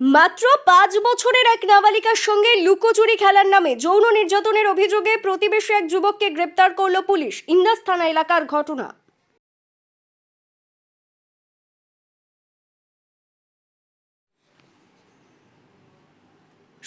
মাত্র পাঁচ বছরের এক নাবালিকার সঙ্গে লুকোচুরি খেলার নামে যৌন নির্যাতনের অভিযোগে প্রতিবেশী এক যুবককে গ্রেপ্তার করল পুলিশ। ইন্দাস থানা এলাকার ঘটনা।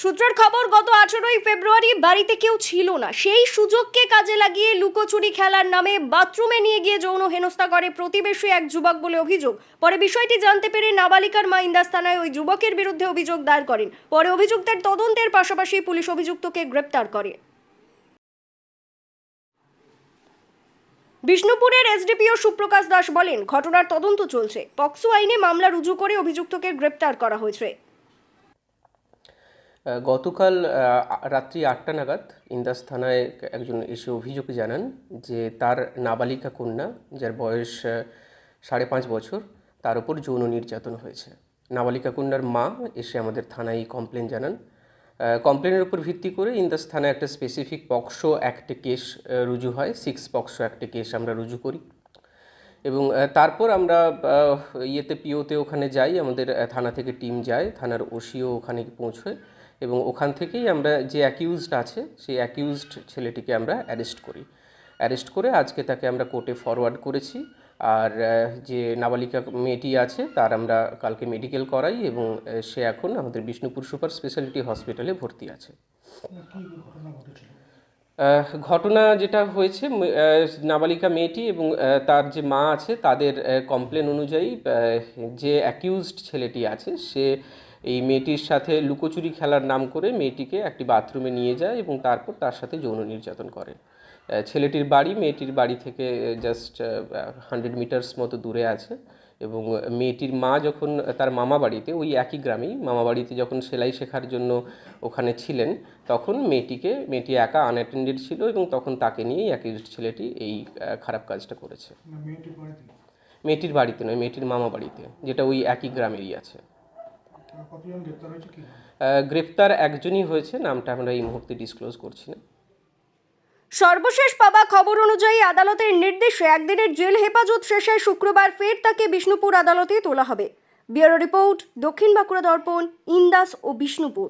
সূত্রের খবর, গত আঠেরোই ফেব্রুয়ারি বাড়িতে কেউ ছিল না। সেই সুযোগকে কাজে লাগিয়ে লুকোচুরি খেলার নামে বাথরুমে নিয়ে গিয়ে যৌন হেনস্থা করে প্রতিবেশী এক যুবক বলে অভিযোগ। পরে বিষয়টি জানতে পেরে নাবালিকার মা ইন্দাস থানায় ওই যুবকের বিরুদ্ধে অভিযোগ দায়ের করেন। পরে অভিযুক্তের তদন্তের পাশাপাশি পুলিশ অভিযুক্তকে গ্রেপ্তার করে। বিষ্ণুপুরের এসডিপিও সুপ্রকাশ দাস বলেন, ঘটনার তদন্ত চলছে। পক্সো আইনে মামলা রুজু করে অভিযুক্তকে গ্রেপ্তার করা হয়েছে। গতকাল রাত্রি আটটা নাগাদ ইন্দাস থানায় একজন এসে অভিযোগ জানান যে তার নাবালিকা কন্যা, যার বয়স সাড়ে পাঁচ বছর, তার উপর যৌন নির্যাতন হয়েছে। নাবালিকা কন্যার মা এসে আমাদের থানায় কমপ্লেন জানান। কমপ্লেনের উপর ভিত্তি করে ইন্দাস থানায় একটা স্পেসিফিক পক্সো অ্যাক্টে কেস রুজু হয়। সিক্স পক্সো অ্যাক্টে কেস আমরা রুজু করি। এবং তারপর আমরা ইয়েতে পিওতে ওখানে যাই, আমাদের থানা থেকে টিম যায়, থানার ওসিও ওখানে পৌঁছয় এবং ওখান থেকেই আমরা যে অ্যাকিউজড আছে, সেই অ্যাকিউজড ছেলেটিকে আমরা অ্যারেস্ট করি। অ্যারেস্ট করে আজকে তাকে আমরা কোর্টে ফরওয়ার্ড করেছি আর যে নাবালিকা মেয়েটি আছে, তার আমরা কালকে মেডিকেল করাই এবং সে এখন আমাদের বিষ্ণুপুর সুপার স্পেশালিটি হসপিটালে ভর্তি আছে। ঘটনা যেটা হয়েছে নাবালিকা মেয়েটি এবং তার যে মা আছে, তাদের কমপ্লেন অনুযায়ী যে অ্যাকিউজড ছেলেটি আছে, সে এই মেয়েটির সাথে লুকোচুরি খেলার নাম করে মেয়েটিকে একটি বাথরুমে নিয়ে যায় এবং তারপর তার সাথে যৌন নির্যাতন করে। ছেলেটির বাড়ি মেয়েটির বাড়ি থেকে জাস্ট হান্ড্রেড মিটার্স মতো দূরে আছে এবং মেয়েটির মা যখন তার মামা বাড়িতে ওই একই গ্রামেই মামা বাড়িতে যখন সেলাই শেখার জন্য ওখানে ছিলেন তখন মেয়েটিকে মেয়েটি একা আনঅ্যাটেন্ডেড ছিল এবং তখন তাকে নিয়েই অ্যাকিউজড ছেলেটি এই খারাপ কাজটা করেছে। মেয়েটির বাড়িতে? মেয়েটির বাড়িতে নয় মেয়েটির মামা বাড়িতে যেটা ওই একই গ্রামেরই আছে কতজন গ্রেপ্তার হয়েছে কি আহ, গ্রেপ্তার একজনই হয়েছে নামটা আমরা এই মুহূর্তে ডিসক্লোজ করছি না। সর্বশেষ পাওয়া খবর অনুযায়ী আদালতের নির্দেশে একদিনের জেল হেফাজত শেষে শুক্রবার ফের তাকে বিষ্ণুপুর আদালতে তোলা হবে। ব্যুরো রিপোর্ট দক্ষিণ বাঁকুড়া দর্পণ ইন্দাস ও বিষ্ণুপুর।